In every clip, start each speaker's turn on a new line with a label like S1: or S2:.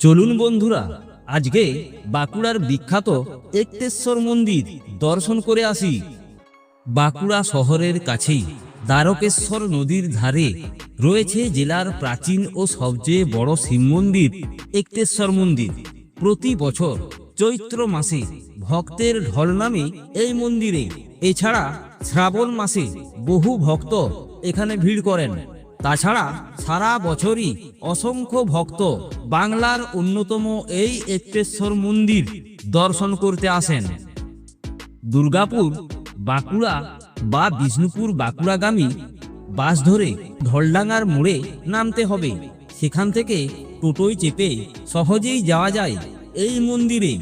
S1: চলুন বন্ধুরা, আজকে বাঁকুড়ার বিখ্যাত একতেশ্বর মন্দির দর্শন করে আসি। বাঁকুড়া শহরের কাছেই দ্বারকেশ্বর নদীর ধারে রয়েছে জেলার প্রাচীন ও সবচেয়ে বড় শিব মন্দির, একতেশ্বর মন্দির। প্রতি বছর চৈত্র মাসে ভক্তের ঢল নামে এই মন্দিরে। এছাড়া শ্রাবণ মাসে বহু ভক্ত এখানে ভিড় করেন। তাছাড়া সারা বছরই অসংখ্য ভক্ত বাংলার অন্যতম এই একটেশ্বর মন্দির দর্শন করতে আসেন। দুর্গাপুর, বাঁকুড়া বা বিষ্ণুপুর বাঁকুড়াগামী বাস ধরে ঢলডাঙ্গার মোড়ে নামতে হবে। সেখান থেকে টোটোয় চেপে সহজেই যাওয়া যায় এই মন্দিরে।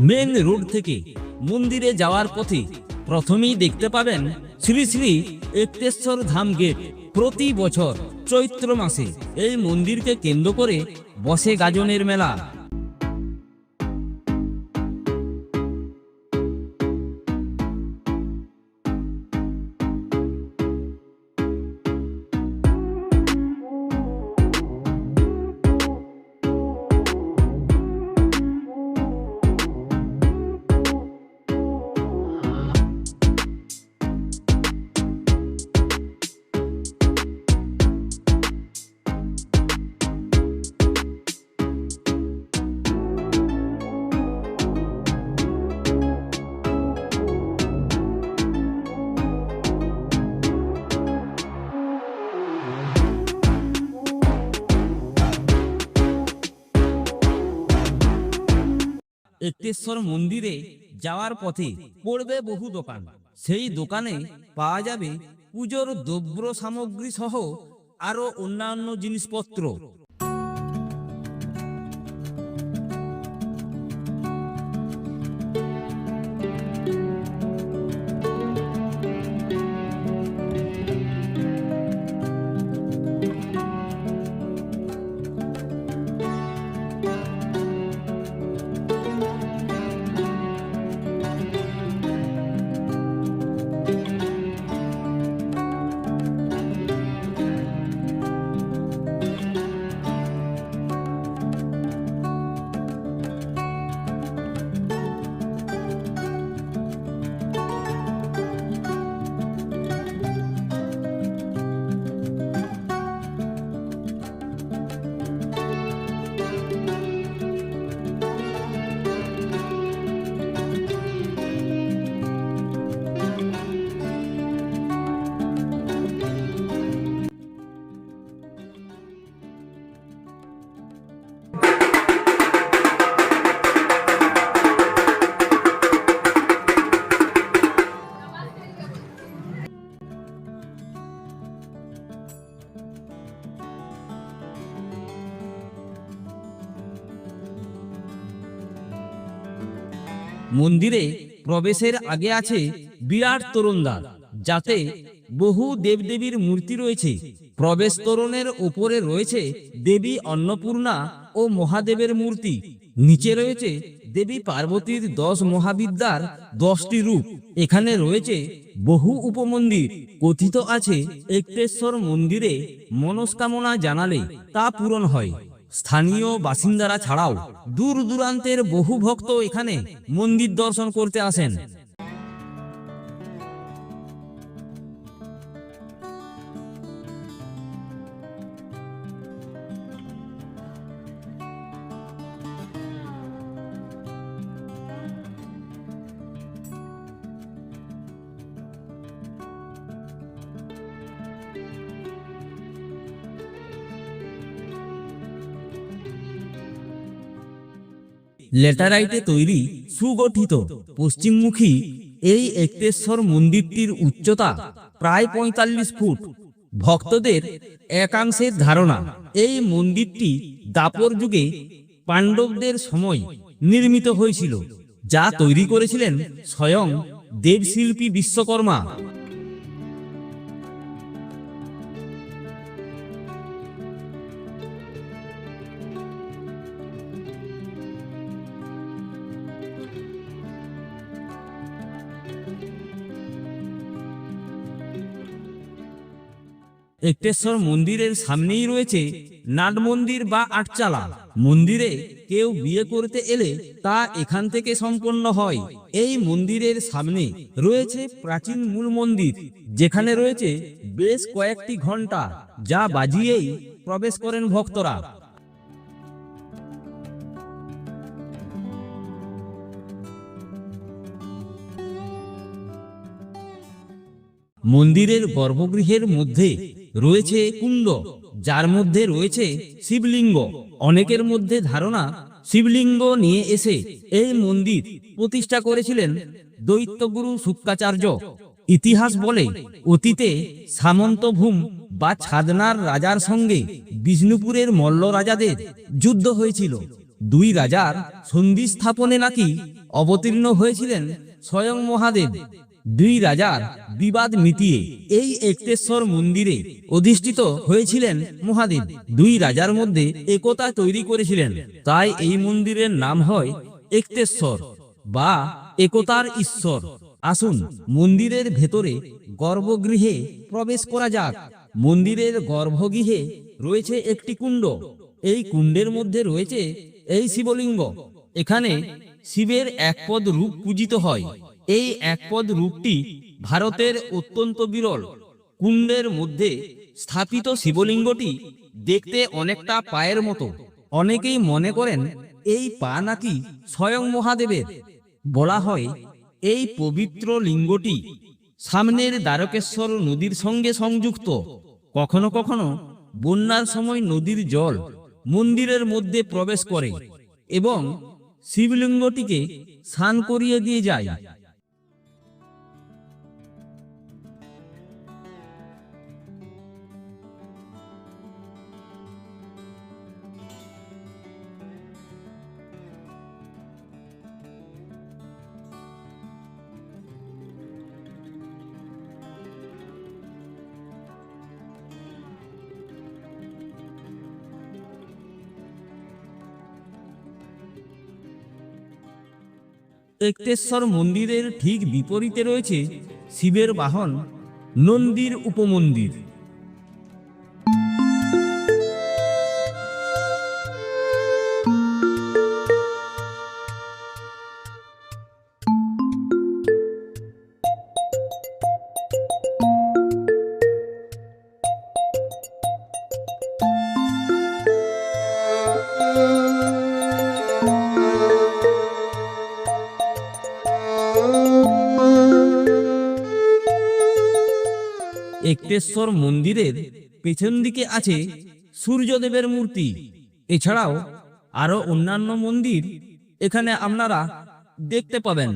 S1: মেন রোড থেকে মন্দিরে যাওয়ার পথে প্রথমেই দেখতে পাবেন শ্রী শ্রী একতেশ্বর ধাম গেট। প্রতি বছর চৈত্র মাসে এই মন্দিরকে কেন্দ্র করে বসে গাজনের মেলা। একটেশ্বর মন্দিরে যাওয়ার পথে পড়বে বহু দোকান। সেই দোকানে পাওয়া যাবে পুজোর দ্রব্য সামগ্রী সহ আরও অন্যান্য জিনিসপত্র। মন্দিরে প্রবেশের আগে আছে বিরাট তরুণদ্বার যাতে বহু দেবদেবীর মূর্তি রয়েছে। প্রবেশ তোরণের ওপরে রয়েছে দেবী অন্নপূর্ণা ও মহাদেবের মূর্তি। নিচে রয়েছে দেবী পার্বতীর দশ মহাবিদ্যার দশটি রূপ। এখানে রয়েছে বহু উপমন্দির। কথিত আছে, একটেশ্বর মন্দিরে মনস্কামনা জানালে তা পূরণ হয়। স্থানীয় বাসিন্দারা ছাড়াও দূর দূরান্তের বহু ভক্ত এখানে মন্দির দর্শন করতে আসেন। লেটারাইটে তৈরি, সুগঠিত, পশ্চিমমুখী এই একটেশ্বর মন্দিরটির উচ্চতা প্রায় পঁয়তাল্লিশ ফুট। ভক্তদের একাংশের ধারণা, এই মন্দিরটি দাপর যুগে পাণ্ডবদের সময় নির্মিত হয়েছিল, যা তৈরি করেছিলেন স্বয়ং দেবশিল্পী বিশ্বকর্মা। একটেশ্বর মন্দিরের সামনেই রয়েছে নাট মন্দির বা আটচালা। মন্দিরে কেউ বিয়ে করতে এলে তা এখান থেকে সম্পন্ন হয়। এই মন্দিরের সামনে রয়েছে প্রাচীন মূল মন্দির, যেখানে রয়েছে বেশ কয়েকটি ঘণ্টা যা বাজিয়েই প্রবেশ করেন ভক্তরা। মন্দিরের গর্ভগৃহের মধ্যে রয়েছে কুণ্ড, যার মধ্যে রয়েছে শিবলিঙ্গ। অনেকের মধ্যে ধারণা শিবলিঙ্গ নিয়ে এসে এই মন্দির প্রতিষ্ঠা করেছিলেন দৈত্যগুরু শুক্রাচার্য। ইতিহাস বলে অতীতে সামন্তভূম বা ছাদনার রাজার সঙ্গে বিষ্ণুপুরের মল্ল রাজাদের যুদ্ধ হয়েছিল। দুই রাজার সন্ধি স্থাপনে নাকি অবতীর্ণ হয়েছিলেন স্বয়ং মহাদেব। দুই রাজার বিবাদ মিটিয়ে এই একটেশ্বর মন্দিরে অধিষ্ঠিত হয়েছিলেন মহাদেব। দুই রাজার মধ্যে একতা তৈরি করেছিলেন। তাই এই মন্দিরের নাম হয় একটেশ্বর বা একতার ঈশ্বর। আসুন মন্দিরের ভেতরে গর্ভগৃহে প্রবেশ করা যাক। মন্দিরের গর্ভগৃহে রয়েছে একটি কুণ্ড। এই কুণ্ডের মধ্যে রয়েছে এই শিবলিঙ্গ। এখানে শিবের একপদ রূপ পূজিত হয়। এই একপদ রূপটি ভারতের অত্যন্ত বিরল। কুণ্ডের মধ্যে স্থাপিত শিবলিঙ্গটি দেখতে অনেকটা পায়ের মতো। অনেকেই মনে করেন, এই পা নাকি স্বয়ং মহাদেবের। বলা হয়, এই পবিত্র লিঙ্গটি সামনের দ্বারকেশ্বর নদীর সঙ্গে সংযুক্ত। কখনো কখনো বন্যার সময় নদীর জল মন্দিরের মধ্যে প্রবেশ করে এবং শিবলিঙ্গটিকে স্নান করিয়ে দিয়ে যায়। একটেশ্বর মন্দিরের ঠিক বিপরীতে রয়েছে শিবের বাহন নন্দীর উপমন্দির। একটেশ্বর মন্দিরের পেছন দিকে আছে সূর্যদেবের মূর্তি। এছাড়াও আরও অন্যান্য মন্দির এখানে আপনারা দেখতে পাবেন।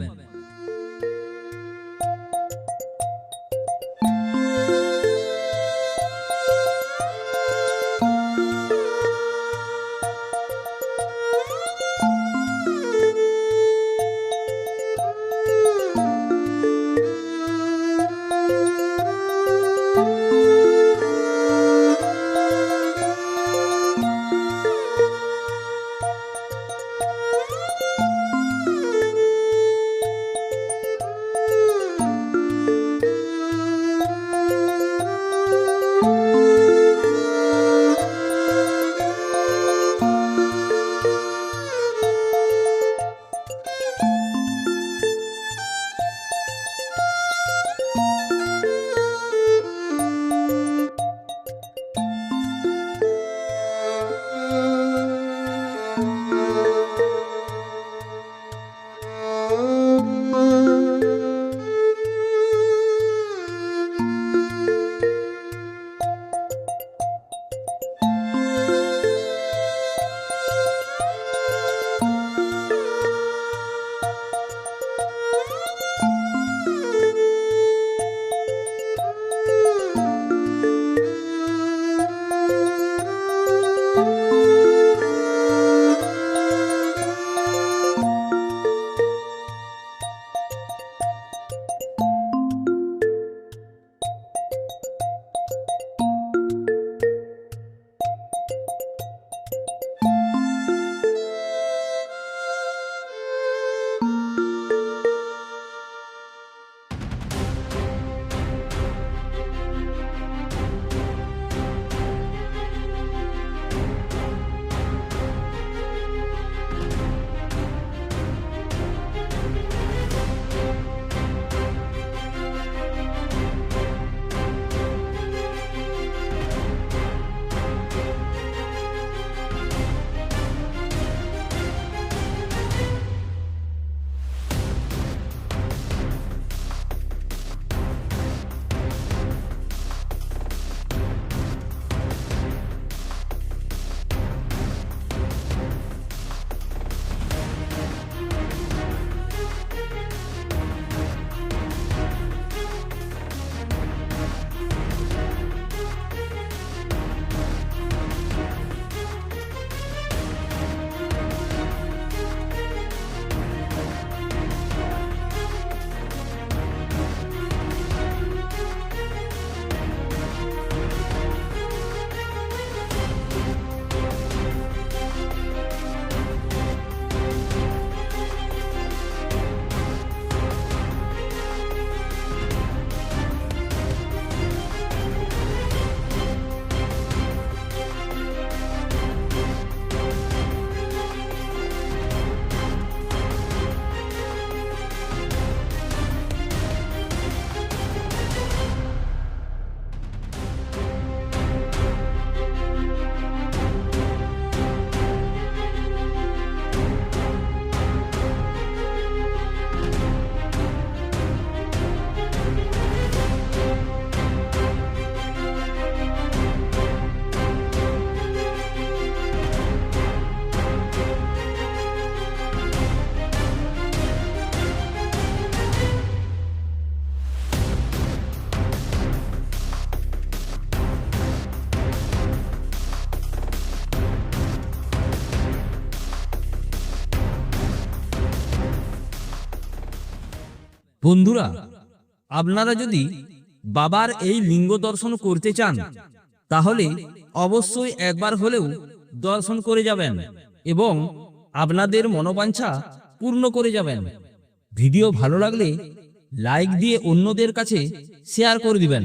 S1: বন্ধুরা, আপনারা যদি বাবার এই লিঙ্গ দর্শন করতে চান, তাহলে অবশ্যই একবার হলেও দর্শন করে যাবেন এবং আপনাদের মনোবাঞ্ছা পূর্ণ করে যাবেন। ভিডিও ভালো লাগলে লাইক দিয়ে অন্যদের কাছে শেয়ার করে দিবেন।